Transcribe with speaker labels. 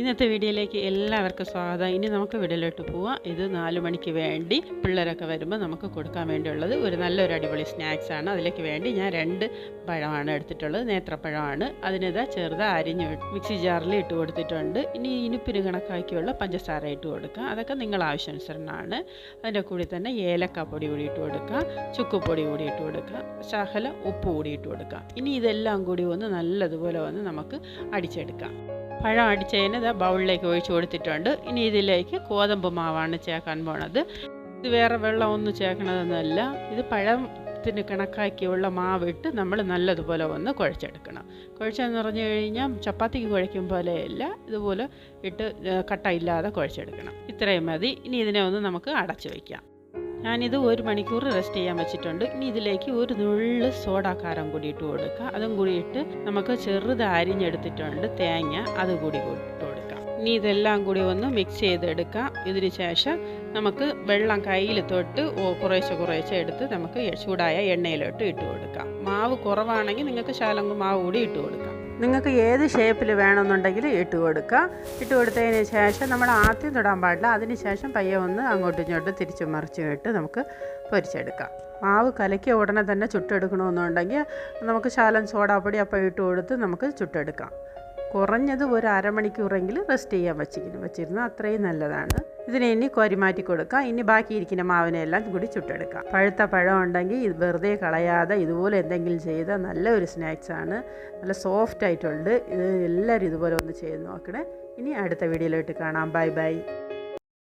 Speaker 1: ഇന്നത്തെ വീഡിയോയിലേക്ക് എല്ലാവർക്കും സ്വാഗതം. ഇനി നമുക്ക് വീഡിയോയിലോട്ട് പോവാം. ഇത് നാല് മണിക്ക് വേണ്ടി പിള്ളേരൊക്കെ വരുമ്പോൾ നമുക്ക് കൊടുക്കാൻ വേണ്ടിയുള്ളത് ഒരു നല്ലൊരു അടിപൊളി സ്നാക്സ് ആണ്. അതിലേക്ക് വേണ്ടി ഞാൻ രണ്ട് പഴമാണ് എടുത്തിട്ടുള്ളത്. നേത്രപ്പഴമാണ്. അതിനിതാ ചെറുത് അരിഞ്ഞ് മിക്സി ജാറിൽ ഇട്ട് കൊടുത്തിട്ടുണ്ട്. ഇനി ഇനിപ്പിന് കണക്കാക്കിയുള്ള പഞ്ചസാര ഇട്ട് കൊടുക്കുക അതൊക്കെ നിങ്ങൾ ആവശ്യാനുസരണമാണ്. അതിന്റെ കൂടി തന്നെ ഏലക്കാപ്പൊടി കൂടി ഇട്ട് കൊടുക്കുക ചുക്കുപൊടി കൂടി ഇട്ട് കൊടുക്കുക ശകലം ഉപ്പ് കൂടി ഇട്ട് കൊടുക്കുക ഇനി ഇതെല്ലാം കൂടി ഒന്ന് നല്ലതുപോലെ വന്ന് നമുക്ക് അടിച്ചെടുക്കാം. പഴം അടിച്ചതിന് ഇതാ ബൗളിലേക്ക് ഒഴിച്ചു കൊടുത്തിട്ടുണ്ട്. ഇനി ഇതിലേക്ക് ഗോതമ്പ് മാവാണ് ചേർക്കാൻ പോണത്. ഇത് വേറെ വെള്ളം ഒന്നും ചേർക്കണതൊന്നുമല്ല. ഇത് പഴത്തിന് കണക്കാക്കിയുള്ള മാവിട്ട് നമ്മൾ നല്ലതുപോലെ ഒന്ന് കുഴച്ചെടുക്കണം. കുഴച്ചെന്ന് പറഞ്ഞു കഴിഞ്ഞാൽ ചപ്പാത്തിക്ക് കുഴയ്ക്കും പോലെയല്ല. ഇതുപോലെ ഇട്ട് കട്ട ഇല്ലാതെ കുഴച്ചെടുക്കണം. ഇത്രയും മതി. ഇനി ഇതിനെ ഒന്ന് നമുക്ക് അടച്ചു വയ്ക്കാം. ഞാനിത് ഒരു മണിക്കൂർ റെസ്റ്റ് ചെയ്യാൻ വെച്ചിട്ടുണ്ട്. ഇനി ഇതിലേക്ക് ഒരു നുള്ള് സോഡാക്കാരം കൂടി ഇട്ട് കൊടുക്കുക അതും കൂടി ഇട്ട് നമുക്ക് ചെറുത് അരിഞ്ഞെടുത്തിട്ടുണ്ട്. തേങ്ങ അത് കൂടി ഇട്ട് കൊടുക്കാം. ഇനി ഇതെല്ലാം കൂടി ഒന്ന് മിക്സ് ചെയ്തെടുക്കാം. ഇതിന് ശേഷം നമുക്ക് വെള്ളം കയ്യിൽ തൊട്ട് കുറേശ്ശെ കുറേശ്ശെ എടുത്ത് നമുക്ക് ചൂടായ എണ്ണയിലോട്ട് ഇട്ട് കൊടുക്കാം. മാവ് കുറവാണെങ്കിൽ നിങ്ങൾക്ക് ശാലങ്ക് മാവ് കൂടി ഇട്ട് കൊടുക്കാം. നിങ്ങൾക്ക് ഏത് ഷേപ്പിൽ വേണമെന്നുണ്ടെങ്കിൽ ഇട്ട് കൊടുക്കുക ഇട്ട് കൊടുത്തതിന് ശേഷം നമ്മൾ ആദ്യം തൊടാൻ പാടില്ല. അതിന് ശേഷം പയ്യെ ഒന്ന് അങ്ങോട്ടും ഇങ്ങോട്ടും തിരിച്ചു മറിച്ചും ഇട്ട് നമുക്ക് പൊരിച്ചെടുക്കാം. മാവ് കലക്കിയ ഉടനെ തന്നെ ചുട്ടെടുക്കണമെന്നുണ്ടെങ്കിൽ നമുക്ക് ശാലം സോഡാപ്പൊടി അപ്പം ഇട്ട് കൊടുത്ത് നമുക്ക് ചുട്ടെടുക്കാം. കുറഞ്ഞത് ഒരു അരമണിക്കൂറെങ്കിലും റെസ്റ്റ് ചെയ്യാൻ വച്ചിരിക്കുന്നു വെച്ചിരുന്നു അത്രയും നല്ലതാണ്. ഇതിനെ ഇനി കോരിമാറ്റി കൊടുക്കാം. ഇനി ബാക്കിയിരിക്കുന്ന മാവിനെല്ലാം കൂടി ചുട്ടെടുക്കാം. പഴുത്ത പഴം ഉണ്ടെങ്കിൽ ഇത് വെറുതെ കളയാതെ ഇതുപോലെ എന്തെങ്കിലും ചെയ്ത നല്ല ഒരു സ്നാക്സാണ് നല്ല സോഫ്റ്റ് ആയിട്ടുണ്ട് ഇത് എല്ലാവരും ഇതുപോലെ ഒന്ന് ചെയ്ത് നോക്കണേ. ഇനി അടുത്ത വീഡിയോയിലോട്ട് കാണാം. Bye bye.